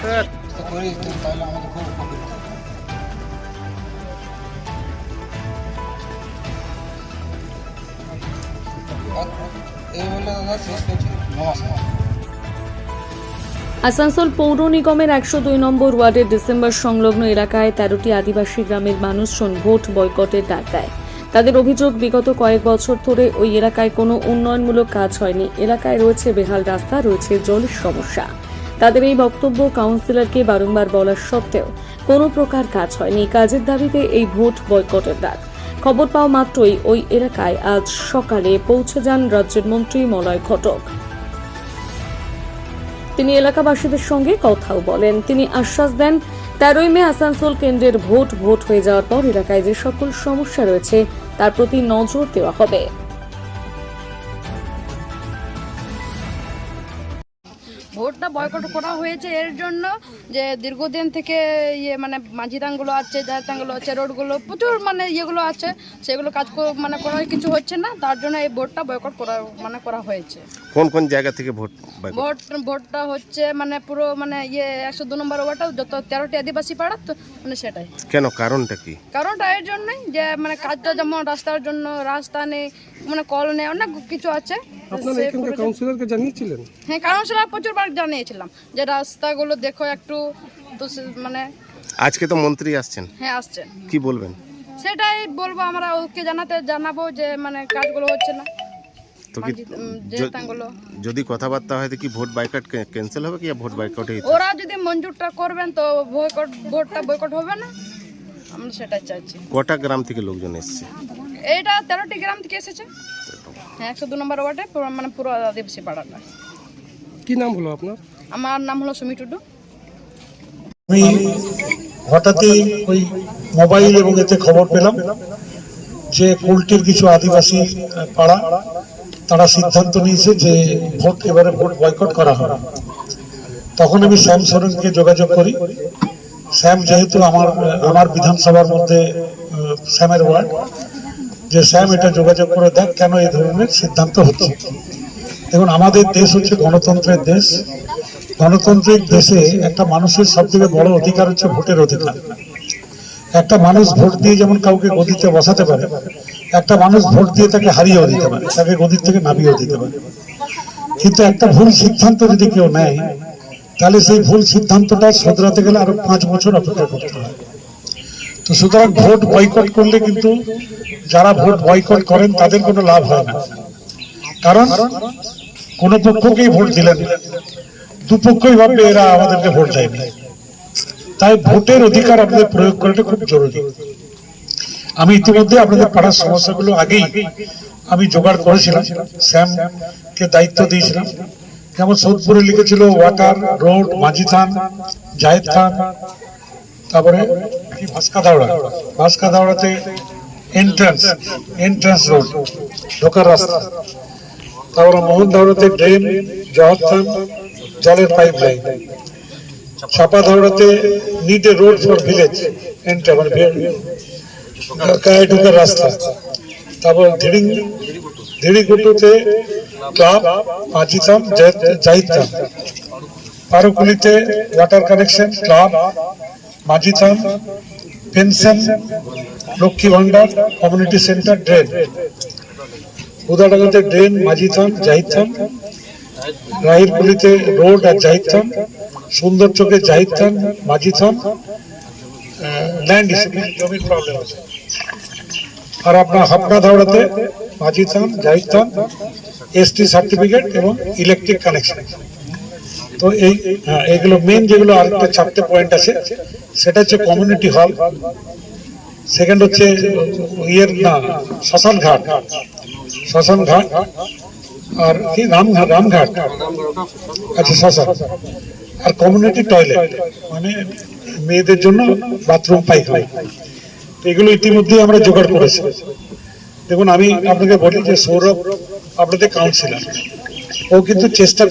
নমস্কার আসানসোল পৌর নিগমের একশো দুই নম্বর ওয়ার্ডের ডিসেম্বর সংলগ্ন এলাকায় তেরোটি আদিবাসী গ্রামের মানুষজন ভোট বয়কটের ডাক দেয়। তাদের অভিযোগ, বিগত কয়েক বছর ধরে ওই এলাকায় কোনো উন্নয়নমূলক কাজ হয়নি। এলাকায় রয়েছে বেহাল রাস্তা, রয়েছে জলের সমস্যা। তাদের এই বক্তব্য কাউন্সিলরকে বারংবার বলার সত্ত্বেও কোনো প্রকার কাজ হয়নি। কাজের দাবিতে এই ভোট বয়কটের ডাক। খবর পাওয়া মাত্রই ওই এলাকায় আজ সকালে পৌঁছে যান রাজ্যের মন্ত্রী মলয় ঘটক। তিনি এলাকাবাসীদের সঙ্গে কথাও বলেন। তিনি আশ্বাস দেন, তেরোই মে আসানসোল কেন্দ্রের ভোট ভোট হয়ে যাওয়ার পর এলাকায় যে সকল সমস্যা রয়েছে, তার প্রতি নজর দেওয়া হবে। ভোটটা বয়কট করা হয়েছে এর জন্য যে দীর্ঘদিন থেকে ইয়ে মানে মাঝিদানগুলো আছে জাহেরতানগুলো আছে রোডগুলো প্রচুর মানে ইয়েগুলো আছে সেগুলো কাজ মানে করার কিছু হচ্ছে না তার জন্য এই ভোটটা বয়কট করা মানে করা হয়েছে। কোন কোন জায়গা থেকে ভোট ভোট ভোটটা হচ্ছে মানে পুরো মানে ইয়ে একশো দু নম্বর ওয়ার্ডটা যত তেরোটি আদিবাসী পাড়া তো মানে সেটাই। কেন কারণটা কি? কারণটা এর জন্যই যে মানে কাজটা যেমন রাস্তার জন্য রাস্তা নেই মানে কল নেই অনেক কিছু আছে। আপনারা এখানকার কাউন্সিলরকে জানিয়েছিলেন? হ্যাঁ কাউন্সিলর প্রচুর বার জানিয়েছিলাম। যে রাস্তাগুলো দেখো একটু তো মানে আজকে তো মন্ত্রী আসছেন। হ্যাঁ আসছে কি বলবেন? সেটাই বলব আমরা ওকে জানাতে জানাব যে মানে কাজগুলো হচ্ছে না। তো কি যদি কথাবার্তা হয় তো কি ভোট বাইকট ক্যান্সেল হবে কি আর ভোট বাইকটই ওরা যদি মঞ্জুরটা করবেন তো বয়কট ভোটটা বয়কট হবে না। আমরা সেটাই চাইছি। কটা গ্রাম থেকে লোকজন এসছে? এইটা তেরোটি গ্রাম থেকে এসেছে। হ্যাঁ একশো দু নম্বর ওয়ার্ডে মানে পুরো আদিবাসী পাড়াটা। কি নাম হলো আপনার? আমার নাম হলো সুমি টুডু। আমি হঠাৎই ওই মোবাইল এবং এতে খবর পেলাম যে কুলটির কিছু আদিবাসী পাড়া তারা সিদ্ধান্ত নিয়েছে যে ভোট এবারে ভোট বয়কট করা হবে। তখন আমি শ্যাম সরেনকে যোগাযোগ করি। শ্যাম যেহেতু আমার আমার বিধানসভার মধ্যে শ্যামের ওয়ার্ড যে শ্যাম এটা যোগাযোগ করে দেখ কেন এই ধরনের সিদ্ধান্ত হচ্ছে। দেখুন, আমাদের দেশ হচ্ছে গণতন্ত্রের দেশ। গণতান্ত্রিক দেশে একটা মানুষের সব থেকে বড় অধিকার হচ্ছে ভোটের অধিকার। একটা মানুষ ভোট দিয়ে যেমন কাউকে গদিতে বসাতে পারে, একটা মানুষ ভোট দিয়ে তাকে হারিয়েও দিতে পারে, তাকে গদির থেকে নামিয়েও দিতে পারে। কিন্তু একটা ভুল সিদ্ধান্ত যদি কেউ নেয়, তাহলে সেই ভুল সিদ্ধান্তটা শোধরাতে গেলে আরও পাঁচ বছর অপেক্ষা করতে হয়। তো সুতরাং ভোট বয়কট করলে কিন্তু যারা ভোট বয়কট করেন তাদের কোনো লাভ হয় না। কারণ কোনো পক্ষকেই ভোট দিলেন দুপক্ষই ভাববে এরা আমাদেরকে ভোট দেয়নি। তাই ভোটের অধিকার আপনাদের প্রয়োগ করাটা খুব জরুরি। আমি ইতিমধ্যে আপনাদের পাড়ার সমস্যাগুলো আগেই আমি জোগাড় করেছিলাম। শ্যামকে দায়িত্ব দিয়েছিলাম। যেমন সৌদপুরে লিখেছিল, ওয়াটার, রোড মাঝি থান জাহেদ খান তারপরে ভাস্কা দাওড়া? ভাস্কা দাওড়াতে এন্ট্রান্স এন্ট্রান্স রোড ঢোকার রাস্তা। তারপরে মোহন দাওড়াতে ড্রেন জওয়ার খান জলের পাইপ লাইন ছাপা ধরাতে need road for village enter গায়ে ঢোকার রাস্তা। তারপর ধিড়িং ধিড়িগুটুতে ক্লাব আজিতাম জাহিদাম পারকুলিতে water connection club মাঝিথাম pension, Lakshmi Bhandar community centre drain উদাডাঙ্গাতে drain মাঝিথাম জাহিদাম রাহিরপুলিতে রোড আর জাহিদ খান সুন্দর চোখে জাহিদ খান মাঝি খান ল্যান্ড জমির প্রবলেম আছে। আর আপনার হাপনা ধাওড়াতে মাঝি খান জাহিদ খান এসটি সার্টিফিকেট এবং ইলেকট্রিক কানেকশন তো এই হ্যাঁ, এগুলো মেন যেগুলো আরেকটা চারটে পয়েন্ট আছে সেটা হচ্ছে কমিউনিটি হল সেকেন্ড হচ্ছে ইয়ের না শ্মশান ঘাট আর কি রামঘাট রামঘাট আচ্ছা শ্মশান আর কমিউনিটি টয়লেট মানে মেয়েদের জন্য বাথরুম পাইখানা এগুলো ইতিমধ্যে আমরা জোগাড় করেছি। দেখুন আমি আপনাকে বলি যে সৌরভ আপনাদের কাউন্সিলর ও কিন্তু চেষ্টা